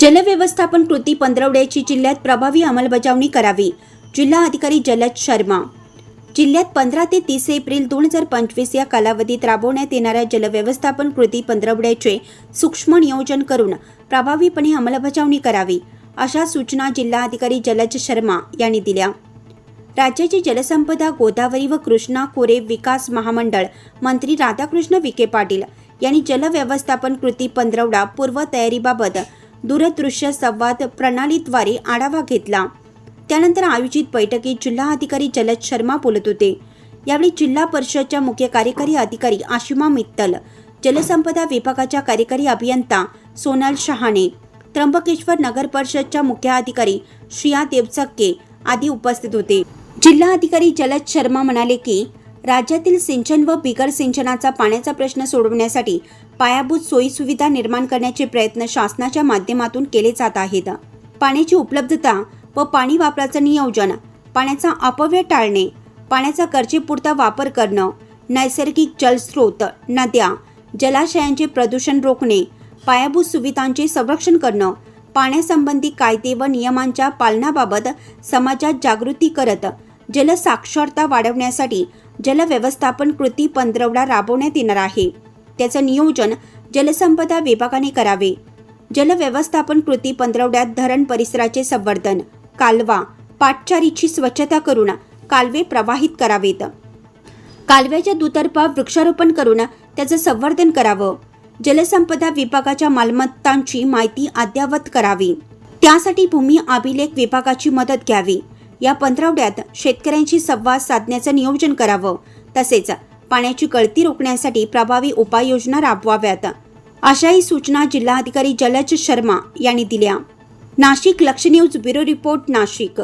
जलव्यवस्थापन कृती पंधरवड्याची जिल्ह्यात प्रभावी अंमलबजावणी करावी. जिल्हा अधिकारी जलज शर्मा. जिल्ह्यात पंधरा ते तीस एप्रिल दोन हजार पंचवीस या कालावधीत राबवण्यात येणाऱ्या जलव्यवस्थापन कृती पंधरवड्याचे सूक्ष्म नियोजन करून प्रभावीपणे अंमलबजावणी करावी अशा सूचना जिल्हाधिकारी जलज शर्मा यांनी दिल्या. राज्याची जलसंपदा गोदावरी व कृष्णा कोरे विकास महामंडळ मंत्री राधाकृष्ण विखे पाटील यांनी जलव्यवस्थापन कृती पंधरवडा पूर्वतयारीबाबत दूरदृश्य संवाद प्रणालीद्वारे आढावा घेतला. त्यानंतर आयोजित बैठकीत जिल्हा अधिकारी जलद शर्मा बोलत होते. यावेळी जिल्हा परिषदच्या मुख्य कार्यकारी अधिकारी आशिमा मित्तल जलसंपदा विभागाच्या कार्यकारी अभियंता सोनल शहाणे त्र्यंबकेश्वर नगर परिषदच्या मुख्याधिकारी श्रिया देवचक्के आदी उपस्थित होते. जिल्हाधिकारी जलद शर्मा म्हणाले की राज्यातील सिंचन व बिगर सिंचनाचा पाण्याचा प्रश्न सोडवण्यासाठी पायाभूत सोयीसुविधा निर्माण करण्याचे प्रयत्न शासनाच्या माध्यमातून केले जात आहेत. पाण्याची उपलब्धता व पाणी वापराचं नियोजन पाण्याचा अपव्यय टाळणे पाण्याचा गरजेपुरता वापर करणं नैसर्गिक जलस्रोत नद्या जलाशयांचे प्रदूषण रोखणे पायाभूत सुविधांचे संरक्षण करणं पाण्यासंबंधी कायदे व नियमांच्या पालनाबाबत समाजात जागृती करत जलसाक्षरता वाढवण्यासाठी जलव्यवस्थापन कृती पंधरवडा राबवण्यात येणार आहे. त्याचं नियोजन जलसंपदा विभागाने करावे. जलव्यवस्थापन कृती पंधरवड्यात धरण परिसराचे संवर्धन कालवा पाटचारीची स्वच्छता करून कालवे प्रवाहित करावेत. कालव्याच्या दुतर्फा वृक्षारोपण करून त्याचं संवर्धन करावं. जलसंपदा विभागाच्या मालमत्तांची माहिती अद्ययावत करावी. त्यासाठी भूमी अभिलेख विभागाची मदत घ्यावी. या पंधरवड्यात शेतकऱ्यांशी संवाद साधण्याचं नियोजन करावं. तसेच पाण्याची गळती रोखण्यासाठी प्रभावी उपाययोजना राबवाव्यात. अशाही सूचना जिल्हाधिकारी जलज शर्मा यांनी दिल्या. नाशिक लक्ष न्यूज ब्युरो रिपोर्ट नाशिक.